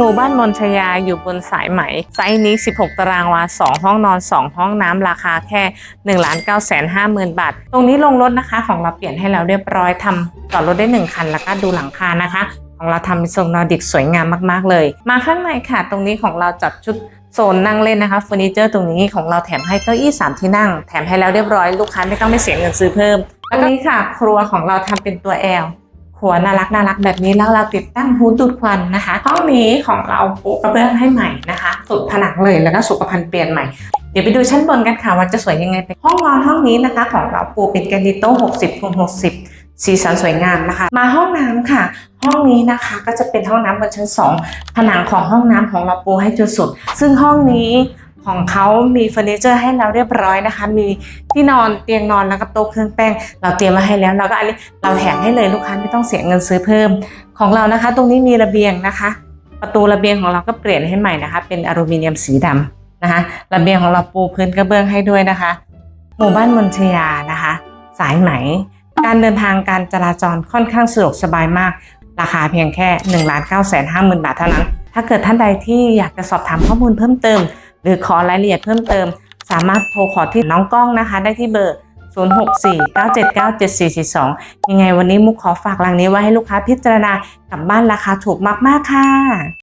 หมู่บ้านมนชยาอยู่บนสายไหม ไซส์นี้ 16 ตารางวา 2 ห้องนอน 2 ห้องน้ำราคาแค่1 9 5 0 0 0 0 บาท ตรงนี้ลงรถนะคะของเราเปลี่ยนให้แล้วเรียบร้อยทำจอดรถได้ 1 คัน แล้วก็ดูหลังคานะคะ ของเราทำเป็นทรงนอร์ดิกสวยงามมาก ๆ เลย มาข้างในค่ะ ตรงนี้ของเราจัดชุดโซนนั่งเล่นนะคะเฟอร์นิเจอร์ตรงนี้ของเราแถมให้เก้าอี้สามที่นั่ง แถมให้แล้วเรียบร้อยลูกค้าไม่ต้องไปเสียเงินซื้อเพิ่มแล้วก็นี้ค่ะ ครัวของเราทำเป็นตัว L ค รัวน่ารักน่ารักแบบนี้แล้วเราติดตั้งฮูดดูดควันนะคะ ห้องนี้ของเราปูกระเบื้องให้ใหม่นะคะสุดผนังเลยแล้วก็สุขภัณฑ์เปลี่ยนใหม่ เดี๋ยวไปดูชั้นบนกันค่ะว่าจะสวยยังไงไปห้องนอนห้องนี้นะคะ ของเราปูเป็นแกนิโต้60คูณ60สีสันสวยงามนะคะ มาห้องน้ำค่ะ ห้องนี้นะคะก็จะเป็นห้องน้ำบนชั้น 2 ผนังของห้องน้ำของเราปูให้จุดสุด ซึ่งห้องนี้ ของเขามีเฟอร์นิเจอร์ให้เราเรียบร้อยนะคะ มีที่นอนเตียงนอนแล้วก็โต๊ะเครื่องแป้ง เราเตรียมมาให้แล้วเราก็อันนี้เราแถมให้เลยลูกค้าไม่ต้องเสียเงินซื้อเพิ่ม ของเรานะคะ ตรงนี้มีระเบียงนะคะ ประตูระเบียงของเราก็เปลี่ยนให้ใหม่นะคะ เป็นอลูมิเนียมสีดำนะคะระเบียงของเราปูพื้นกระเบื้องให้ด้วยนะคะ หมู่บ้านมนชยานะคะ สายไหม การเดินทางการจราจรค่อนข้างสะดวกสบายมาก ราคาเพียงแค่1 9 5 0 0 0 0บาทเท่านั้น ถ้าเกิดท่านใดที่อยากจะสอบถามข้อมูลเพิ่มเติม รือขอรายละเอียดเพิ่มเติม สามารถโทรขอที่น้องกล้องนะคะ ได้ที่เบอร์ 0649797442 ยังไงวันนี้มุกขอฝากลังนี้ไว้ให้ลูกค้าพิจารณากลับบ้านราคาถูกมาก ๆ ค่ะ